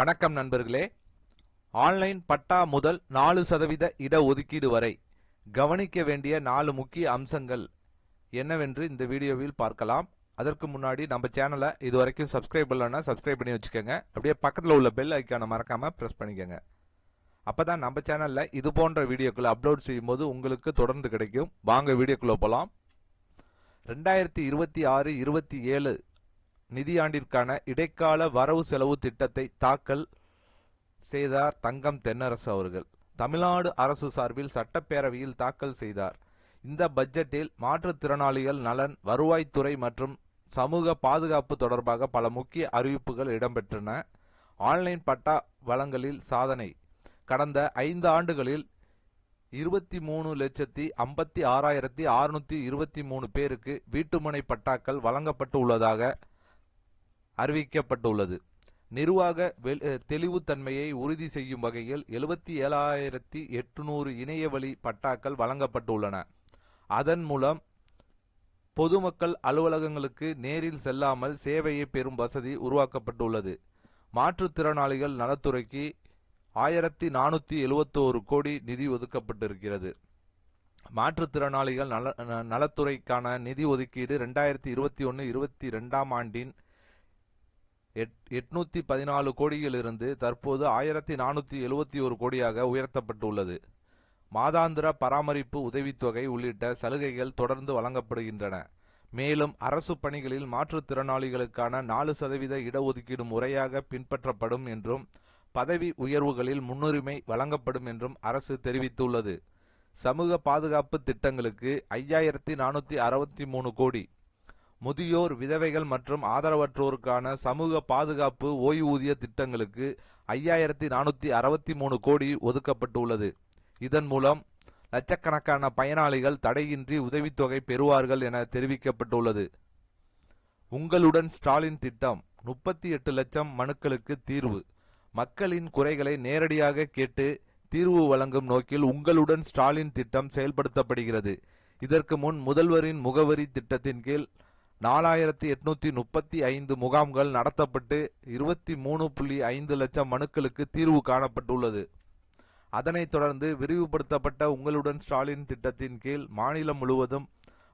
வணக்கம் நண்பர்களே. ஆன்லைன் பட்டா முதல் நாலு சதவீத இட ஒதுக்கீடு வரை கவனிக்க வேண்டிய நாலு முக்கிய அம்சங்கள் என்னவென்று இந்த வீடியோவில் பார்க்கலாம். அதற்கு முன்னாடி நம்ம சேனலை இது வரைக்கும் சப்ஸ்கிரைப் பண்ணலன்னா சப்ஸ்கிரைப் பண்ணி வச்சுக்கோங்க. அப்படியே பக்கத்தில் உள்ள பெல் ஐக்கானை மறக்காமல் ப்ரெஸ் பண்ணிக்கோங்க. அப்போ தான் நம்ம சேனலில் இது போன்ற வீடியோக்களை அப்லோட் செய்யும்போது உங்களுக்கு தொடர்ந்து கிடைக்கும். வாங்க வீடியோக்குள்ளே போகலாம் ரெண்டாயிரத்தி இருபத்தி ஆறு இருபத்தி ஏழு நிதியாண்டிற்கான இடைக்கால வரவு செலவு திட்டத்தை தாக்கல் செய்தார் தங்கம் தென்னரசு அவர்கள். தமிழ்நாடு அரசு சார்பில் சட்டப்பேரவையில் தாக்கல் செய்தார். இந்த பட்ஜெட்டில் மாற்றுத்திறனாளிகள் நலன் வருவாய்த்துறை மற்றும் சமூக பாதுகாப்பு தொடர்பாக பல முக்கிய அறிவிப்புகள் இடம்பெற்றன. ஆன்லைன் பட்டா வளங்களில் சாதனை. கடந்த ஐந்து ஆண்டுகளில் இருபத்தி மூணு லட்சத்தி ஐம்பத்தி ஆறாயிரத்தி அறுநூத்தி இருபத்தி மூணு பேருக்கு வீட்டுமனை பட்டாக்கள் வழங்கப்பட்டு உள்ளதாக அறிவிக்கப்பட்டுள்ளது. நிர்வாக வெ- தெளிவுத்தன்மையை உறுதி செய்யும் வகையில் எழுபத்தி ஏழாயிரத்தி எட்டுநூறு இணையவழி பட்டாக்கள் வழங்கப்பட்டுள்ளன. அதன் மூலம் பொதுமக்கள் அலுவலகங்களுக்கு நேரில் செல்லாமல் சேவையை பெறும் வசதி உருவாக்கப்பட்டுள்ளது. மாற்றுத்திறனாளிகள் நலத்துறைக்கு ஆயிரத்தி நானூத்தி எழுபத்தோரு கோடி நிதி ஒதுக்கப்பட்டிருக்கிறது. மாற்றுத்திறனாளிகள் நல நலத்துறைக்கான நிதி ஒதுக்கீடு ரெண்டாயிரத்தி இருபத்தி ஒன்று இருபத்தி ரெண்டாம் ஆண்டின் எட் எட்நூத்தி பதினாலு கோடியிலிருந்து தற்போது ஆயிரத்தி நானூத்தி எழுவத்தி ஒரு கோடியாக உயர்த்தப்பட்டுள்ளது. மாதாந்திர பராமரிப்பு உதவித்தொகை உள்ளிட்ட சலுகைகள் தொடர்ந்து வழங்கப்படுகின்றன. மேலும் அரசு பணிகளில் மாற்றுத்திறனாளிகளுக்கான நாலு சதவீத இடஒதுக்கீடு முறையாக பின்பற்றப்படும் என்றும் பதவி உயர்வுகளில் முன்னுரிமை வழங்கப்படும் என்றும் அரசு தெரிவித்துள்ளது. சமூக பாதுகாப்பு திட்டங்களுக்கு ஐயாயிரத்தி நானூத்தி அறுபத்தி மூணு கோடி முதியோர் விதவைகள் மற்றும் ஆதரவற்றோருக்கான சமூக பாதுகாப்பு ஓய்வூதிய திட்டங்களுக்கு ஐயாயிரத்தி நானூத்தி அறுபத்தி மூணு கோடி ஒதுக்கப்பட்டுள்ளது. இதன் மூலம் லட்சக்கணக்கான பயனாளிகள் தடையின்றி உதவித்தொகை பெறுவார்கள் என தெரிவிக்கப்பட்டுள்ளது. உங்களுடன் ஸ்டாலின் திட்டம் முப்பத்தி எட்டு லட்சம் மனுக்களுக்கு தீர்வு. மக்களின் குறைகளை நேரடியாக கேட்டு தீர்வு வழங்கும் நோக்கில் உங்களுடன் ஸ்டாலின் திட்டம் செயல்படுத்தப்படுகிறது. இதற்கு முன் முதல்வரின் முகவரி திட்டத்தின் கீழ் நாலாயிரத்தி எட்நூத்தி முப்பத்தி ஐந்து முகாம்கள் நடத்தப்பட்டு இருபத்தி மூணு புள்ளி ஐந்து லட்சம் மனுக்களுக்கு தீர்வு காணப்பட்டுள்ளது. அதனைத் தொடர்ந்து விரிவுபடுத்தப்பட்ட உங்களுடன் ஸ்டாலின் திட்டத்தின் கீழ் மாநிலம் முழுவதும்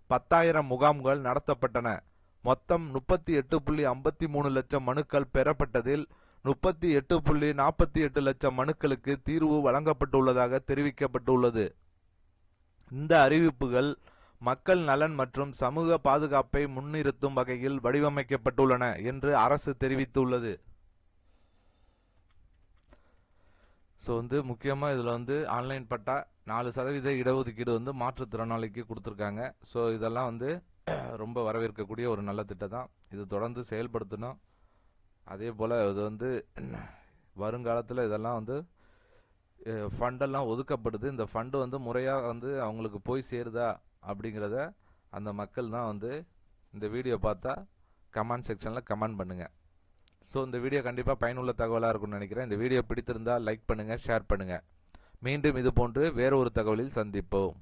பத்தாயிரம் முகாம்கள் நடத்தப்பட்டன. மொத்தம் முப்பத்தி எட்டு புள்ளி ஐம்பத்தி மூணு லட்சம் மனுக்கள் பெறப்பட்டதில் முப்பத்தி எட்டு புள்ளி நாற்பத்தி எட்டு லட்சம் மனுக்களுக்கு தீர்வு வழங்கப்பட்டுள்ளதாக தெரிவிக்கப்பட்டுள்ளது. இந்த அறிவிப்புகள் மக்கள் நலன் மற்றும் சமூக பாதுகாப்பை முன்னிறுத்தும் வகையில் வடிவமைக்கப்பட்டுள்ளன என்று அரசு தெரிவித்துள்ளது. ஸோ வந்து முக்கியமாக இதில் வந்து ஆன்லைன் பட்டா நாலு சதவீத இடஒதுக்கீடு வந்து மாற்றுத்திறனாளிக்கு கொடுத்துருக்காங்க. ஸோ இதெல்லாம் வந்து ரொம்ப வரவேற்கக்கூடிய ஒரு நல்ல திட்டம் தான் இது தொடர்ந்து செயல்படுத்தணும். அதே போல் இது வந்து வருங்காலத்தில் இதெல்லாம் வந்து ஃபண்டெல்லாம் ஒதுக்கப்படுது. இந்த ஃபண்டு வந்து முறையாக வந்து அவங்களுக்கு போய் சேருதா? அப்படிங்கிறத அந்த மக்கள் தான் வந்து இந்த வீடியோ பார்த்தா கமெண்ட் செக்ஷனில் கமெண்ட் பண்ணுங்கள் ஸோ இந்த வீடியோ கண்டிப்பாக பயனுள்ள தகவலாக இருக்கும்னு நினைக்கிறேன். இந்த வீடியோ பிடித்திருந்தால் லைக் பண்ணுங்கள் ஷேர் பண்ணுங்கள் மீண்டும் இது போன்று வேறு ஒரு தகவலில் சந்திப்போம்.